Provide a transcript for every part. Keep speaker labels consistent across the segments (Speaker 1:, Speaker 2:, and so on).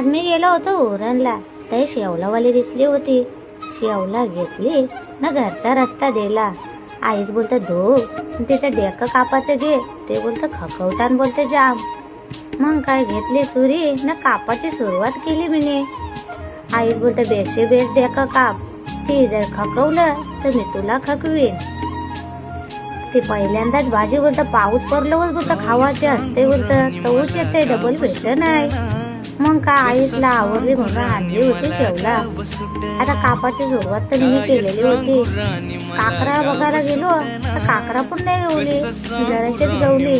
Speaker 1: आज मी गेलो होतो उरणला. ते शेवलावाली दिसली होती. शेवला घेतली ना घरचा रस्ता दिला. आईच बोलते धो तिचं डेक कापाचं घे. ते बोलतं खकवतान बोलते जाम. मग काय घेतली सुरी? ना कापाची सुरुवात केली मीने. आईच बोलते बेशी बेस डेक काप. ती जर खकवलं तर मी तुला खकवीन. ते पहिल्यांदाच भाजी बोलतं पाऊस पडलो बोलतं खावाचे असते बोलतं. तऊच येते डबल भेटत नाही. मग का आईसला आवडली म्हणून आणली होती शेवला. आता कापाची सुरुवात तर मी केलेली होती. काकरा बघायला गेलो तर काकरा पण नाही गवली जराशीच गवली.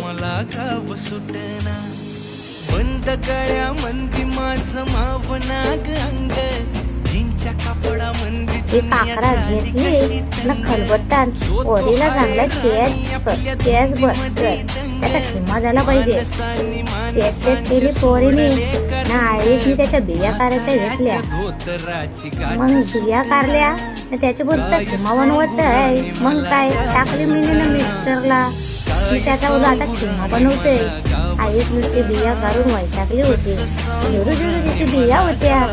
Speaker 1: ती काकरा घेतली ना खलबत्ता ओरीला चांगला चेस चेस बसतोय त्याचा खिमा झाला पाहिजे. चेस चेस केली पोरीने ना आईसनी त्याच्या बिया काराच्या घेतल्या. मग बिया कारल्या न तर खिमा बनवत आहे. मग काय? टाकली मी ना मिक्सरला. मी त्याचा आता खिमा बनवते आईश मी ते बिया काढून वैतागली होती. झुरू झुरू तिची बिया होत्या.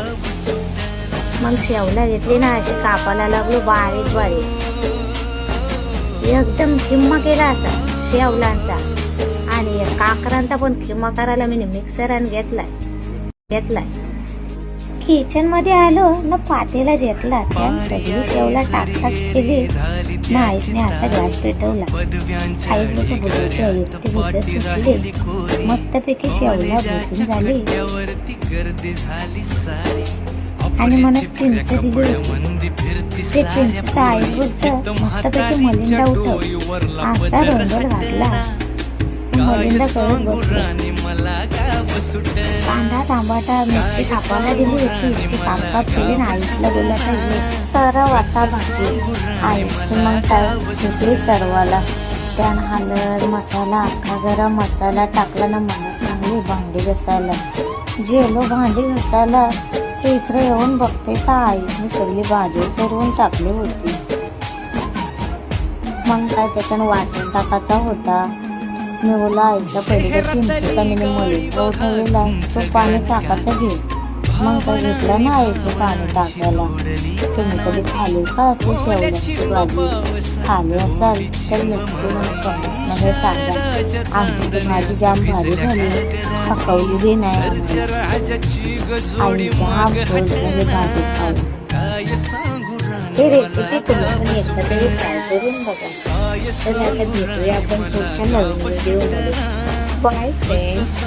Speaker 1: मग शेवला घेतली ना अशी कापायला लागलो बारीक बारीक एकदम किंमा केला असा शेवलांचा आणि काकरांचा पण किंमा करायला मी मिक्सरान घेतलाय घेतलाय किचनमध्ये आलो ना पातेला घेतला त्या सगळी शेवला टाक टाक केली न आईसने असा गॅस पेटवला आईस बोलतो आई ते सुटले मस्तपैकी शेवला भुसून झाली आणि मला चिंच दिली होती. ते चिंचचा आई बोलत मस्तपैकी मलिंदा उठव असा रोंगल घातला. मलिंदा करत बसलो. कांदा टमाटा मिरची कापायला दिली होती. ती काप काप केली ना बोलला पाहिजे सरव असा भाजी. मग काय घेतली चरवाला? त्यानं हळद मसाला अख्खा गरम मसाला टाकला ना मला सांगली भांडी घसायला. जेलो भांडी घसायला. ते इकडे येऊन बघते का मी सगळी भाजी चरवून टाकली होती. मग काय त्याच्यानं वाटून टाकायचा होता. मी बोला आईच्या पहिले चिंचेचा मी मुली तो पाणी टाकायचा घे मग काय घेतला ना आईचे पाणी टाकायला तुम्ही कधी खाली का असली शेवड्याची भाजी खाली असाल तर नक्की मला comment मध्ये सांगा आमची ती भाजी जाम भारी झाली पकवली बी नाही आम्ही.
Speaker 2: राजाची
Speaker 1: आई जाम बोल झाली भाजी खाऊन
Speaker 2: काय सांगू राणी
Speaker 1: ही रेसिपी तुम्ही पण एकदा तरी ट्राय करून बघा तर आता भेटूया आपण पुढच्या नवीन व्हिडिओमध्ये बाय फ्रेंड्स